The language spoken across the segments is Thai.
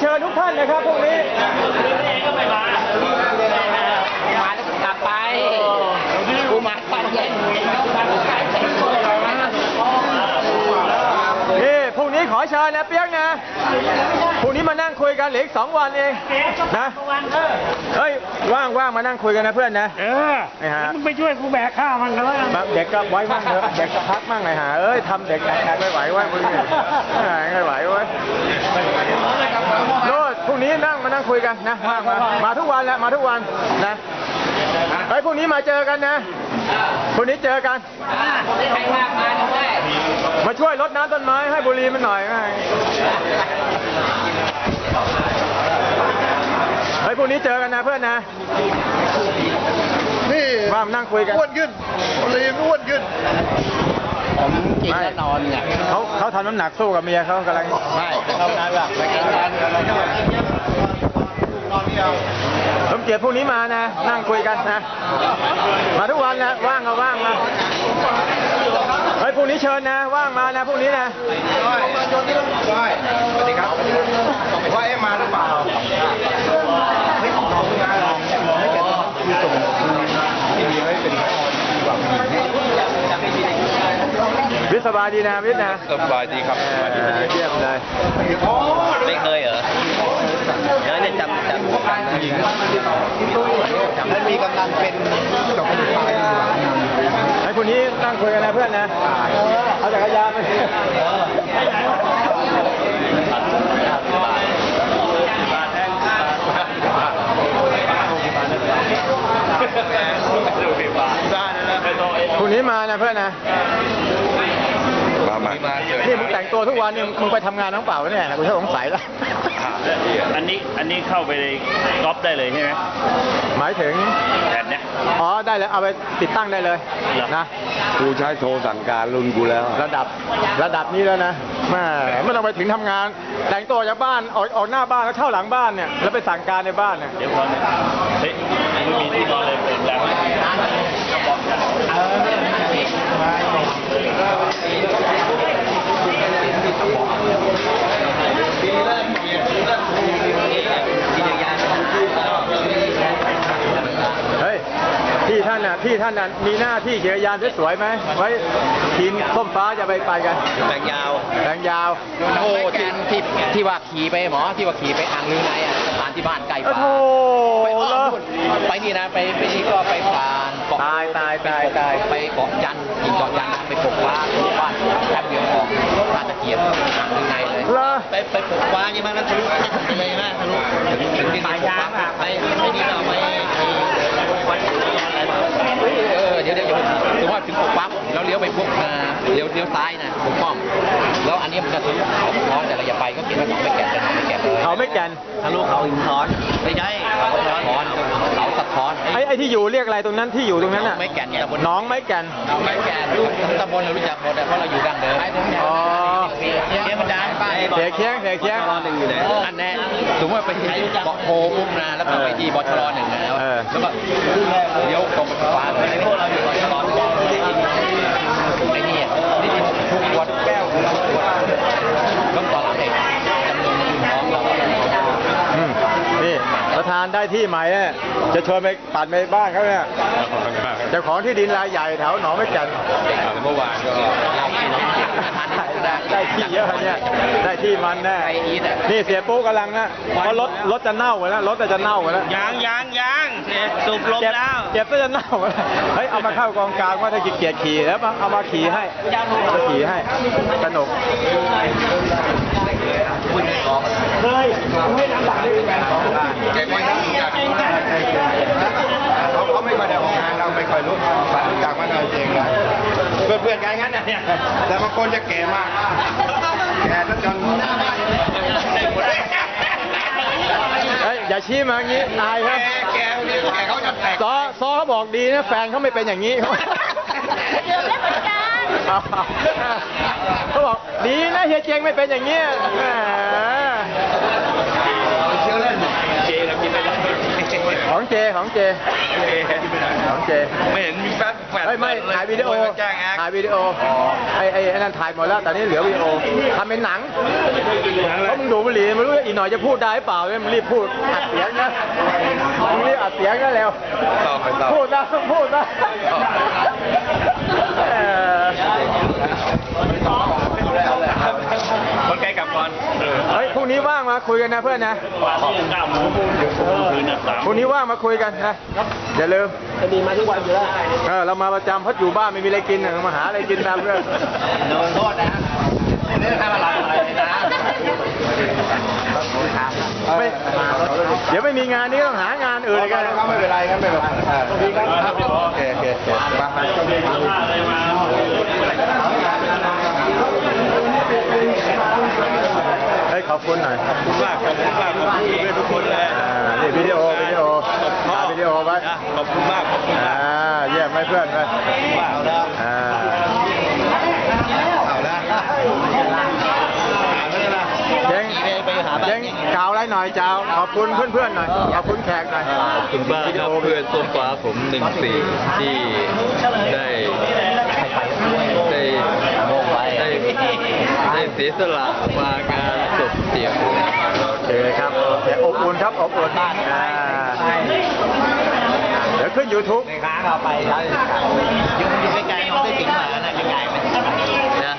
เชิญทุกท่านนะครับพวกนี้ มาแล้วกลับไปกูมาตอนเย็น นี่พรุ่งนี้ ขอเชิญนะเปียกนะพรุ่งนี้มานั่งคุยกันเหลืออีกสองวันเองนะเฮ้ยว่างว่างมานั่งคุยกันนะเพื่อนนะเออไอ้ฮะมึงไปช่วยกูแบกข้าวมันกันแล้วกันมาเด็กก็ไว้มั่งเถอะเด็กก็พักมั่งไงฮะเอ้ยทำเด็กแอกไม่ไหวเว้ยมึงเนี่ยไม่ไหวเว้ยโน้ตพรุ่งนี้นั่งมานั่งคุยกันนะว่างมามาทุกวันแหละมาทุกวันนะเฮ้ยพรุ่งนี้มาเจอกันนะพรุ่งนี้เจอกันใคร มากมาด้วยมาช่วยรดน้ำต้นไม้ให้บุรีมันหน่อยไงเฮ้ยพรุ่งนี้เจอกันนะเพื่อนนะ นี่ว่างนั่งคุยกัน อ้วนขึ้นลีมอ้วนขึ้น ผมกินแล้วนอนเนี่ยเขาเขาทำน้ำหนักสู้กับเมียเขากำลังไม่ทำงานแบบไม่กินกันสมเกียรติพรุ่งนี้มานะ นั่งคุยกันนะ มาทุกวันนะ ว่างก็ว่างมาเฮ้ยพรุ่ง นี้เชิญนะ ว่างมานะพรุ่งนี้นะได้สวัสดีครับว่าเอ๊ะมาหรือเปล่าเฮ้ยของงานลองลองให้แกมีส่งที่ดีให้เป็นวิทย์สบายดีนะวิทย์นะสบายดีครับเออเยี่ยมเลยไม่เคยเหรอเดี๋ยวเนี่ยจำจำกันนะและมีกำลังเป็นดอกไม้ ไฟไอ้พรุ่งนี้นั่งคุยกันนะเพื่อนนะ เอาจักรยานไปพรุ่งนี้มานะเพื่อนนะมามามาเจอนี่มึงแต่งตัวทุกวันนี่มึงไปทำงานน้องเปล่าเนี่ยกูสงสัยแล้ว อันนี้อันนี้เข้าไปก๊อปได้เลยใช่ไหมหมายถึง แผ่นเนี้ย อ๋อ ได้เลย เอาไปติดตั้งได้เลยเหรอ นะ กูใช้โทรสั่งการรุ่นกูแล้ว ระดับ ระดับนี้แล้วนะแม่ไม่ต้องไปถึงทำงาน แต่งตัวจากบ้าน ออกออกหน้าบ้านแล้วเข้าหลังบ้านเนี่ย แล้วไปสั่งการในบ้านเนี่ย เดี๋ยวพอเนี่ยเฮ้ยไม่มีที่นอนเลยเปิดแล้ว เฮ้ย ที่ท่านน่ะที่ท่านน่ะมีหน้าที่ขี่จักรยานสวยๆไหมไว้ทีมส้มฟ้าจะไปไปกันแบงยาวแรงยาวโอ้ที่ที่ที่ว่าขี่ไปหมอที่ว่าขี่ไปอ่างลือในอะสถานที่บ้านไกลโอ้ป่าโหไปอ้อเหรอมนู่นไปนี่นะไปไปนี่ก็ไปผ่านเกาะตายตายตายตายไปเกาะจันทร์กินเกาะจันทร์นะไปปลูกฟ้าปลูกบ้านแป๊บเดียวออกท่าตะเกียบอ่างลือในเลยเหรอไปไปปลูกฟ้าใช่ไหมแล้วทะลุไปเลยนะทะลุถึงถึงที่ปลูกฟ้าไปไปนี่เราไปวัดเออเดี๋ยวเดี๋ยวถึงว่าถึงปลูกฟ้าแล้ว เลี้ยวไปพวกอ่าเลี้ยวเลี้ยวซ้ายนะผมป้อม แล้วอันนี้มันจะทะลุเขาท้อนแต่เราอย่าไปก็เขียนว่าเขาไม่แก่นแต่เขาไม่แก่นเลยเขาไม่แก่นทะลุเขาอินทอนไม่ใช่เขาสะท้อนเขาสะท้อนไอ้ไอ้ที่อยู่เรียกอะไรตรงนั้นที่อยู่ตรงนั้นน่ะไม่แก่นตำบลน้องไม่แก่นไม่แก่นตำบลเรารู้จักหมดเพราะเราอยู่ดั้งเดิมอ๋อเสียงมันดังไปเสียเคียงเสียเคียงอันแน่สมมติว่าไปที่เกาะโพปุ๊บนะแล้วก็ไปที่บชรหนึ่งนะแล้วเออก็เลี้ยวตรงไปฟ้าไปพวกเราอยู่บชรหนึ่งไอ้นี่นี่ทุกวัดแก้วทุกวัดก็ตอนหลังเองจำนวนมันอยู่น้องเรา อืมนี่ ประธานได้ที่ใหม่เนี่ยจะชวนไปปั่นไปบ้านเขาเนี่ยเจ้าของที่ดินรายใหญ่แถวหนองไม่แก่นเมื่อวานก็ได้ที่เยอะเนี่ยได้ที่มันแน่ไปอีทอะนี่เสียปุ๊กำลังนะเพราะรถรถจะเน่าหมดแล้วรถจะเน่าหมดแล้วยางยางยางสูบลมเจ็บแล้วเจ็บก็จะเน่าหมดแล้วเฮ้ยเอามาเข้ากองกลางว่าถ้าขี้เกียจขี่แล้วมาเอามาขี่ให้เอามาขี่ให้สนุกเคย แกไม่รู้จักเขาเขาไม่ค่อยได้ออกงานเราไม่ค่อยรู้รู้จักมันเอาจริงนะเพื่อนๆกันงั้นนะเนี่ยแต่บางคนจะแก่มาก แก่ซะจนเฮ้ยอย่าชี้มาอย่างนี้อายครับแกเนี่ยแกเขาจะแตกซอซอเขาบอกดีนะแฟนเขาไม่เป็นอย่างนี้เดี๋ยวไม่เหมือนกันเขาบอกดีนะเฮียเจงไม่เป็นอย่างเงี้ยแหม เชื่อเล่น เจแล้วกิ นไปแล้วของเจของเจของเจไม่เห็นมีแฟนแฟเฮ้ยไม่ถ่ายวิดีโอแจ้งแอคถ่ายวิดีโอไอ้ไอ้ไอ้นั่นถ่ายหมดแล้วแต่นี่เหลือวิดีโอทำเป็นหนังเพราะมึงดูดบุหรี่ไม่รู้อีกหน่อยจะพูดได้หรือเปล่าเนี่ยมึงรีบพูดอัดเสียงนะมึงรีบอัดเสียงนะเร็วต่อไปต่อพูดนะพูดนะเออคนไกลกลับก่อนเออเฮ้ยพรุ่ งนี้ว่างมาคุยกันนะเพื่อนนะว่าที่เก้าโมงคืนน่ะสามพรุ่งนี้ว่างมาคุยกันนะอย่าลืมดีมาทุกวันอยู่แล้วเออเรามาประจำเพราะอยู่บ้านไม่มีอะไรกินน่ะมาหาอะไรกินตามเพื่อนโดนโทษนะไม่ได้ทำอะไรอะไรเลยนะไม่เดี๋ยวไม่มีงานนี้ต้องหางานอื่นอีกันไม่เป็นไรงั้นไม่เป็นไรดีครับโอเคโอเคมามา อะไรมาเฮ้ยขอบคุณหน่อยขอบคุณมากขอบคุณมากขอบคุณเพื่อนทุกคนเลยอ่านี่วิดีโอวิดีโอถ่ายวิดีโอไว้นะขอบคุณมากขอบคุณอ่ามากเยี่ยมไหมเพื่อนไปมากนะอ่าเอาละเจ๊งเจ๊งกล่าวอะไรหน่อยเจ้าขอบคุณเพื่อนๆหน่อยขอบคุณแขกหน่อย ขอบคุณมากครับเพื่อนส้มฟ้าผมหนึ่งสี่ที่ได้ได้ได้ได้ เสียสละมางานศพเสียโอเคครับโอเคอบอุ่นครับอบอุ่นอ่าเดี๋ยวขึ้น YouTube ค้างเอาไปครับอยู่อยู่ใกล้ๆน้องได้ถึงหมานะไกลๆไหมนะ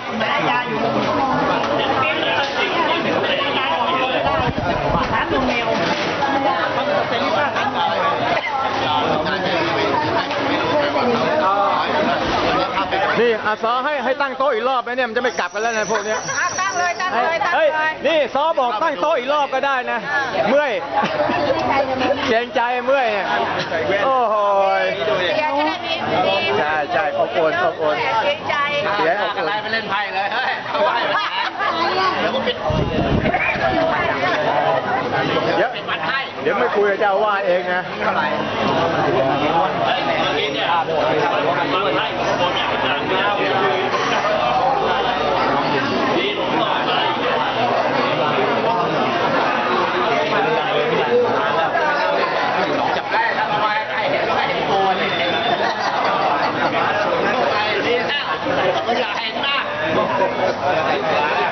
นี่อาซอให้ให้ตั้งโต๊ะอีกรอบไหมเนี่ยมันจะไม่กลับกันแล้วนะพวกเนี้ยอะตั้งเลยตั้งเลยตั้งเฮ้ยเลยนี่ซอบอกตั้งโต๊ะอีกรอบก็ได้นะ เมื่อยเกรงใจเมื่อยเนี่ยโอ้โหยเสียจะได้มีมีใช่ใช่อบอุ่นอบอุ่นเสียใจเสียอบอุ่นอะไรไปเล่นไพ่เลยเฮ้ยเอาไว้แล้วก็ปิดเดี๋ยวเดี๋ยวไม่คุยกับเจ้าอาว่าสเองนะ เท่าไหร่จับได้ทำไมไอ้เห็นไอ้เห็นตัวนี่เองไอ้นี่นะก็อย่าเห็นนะ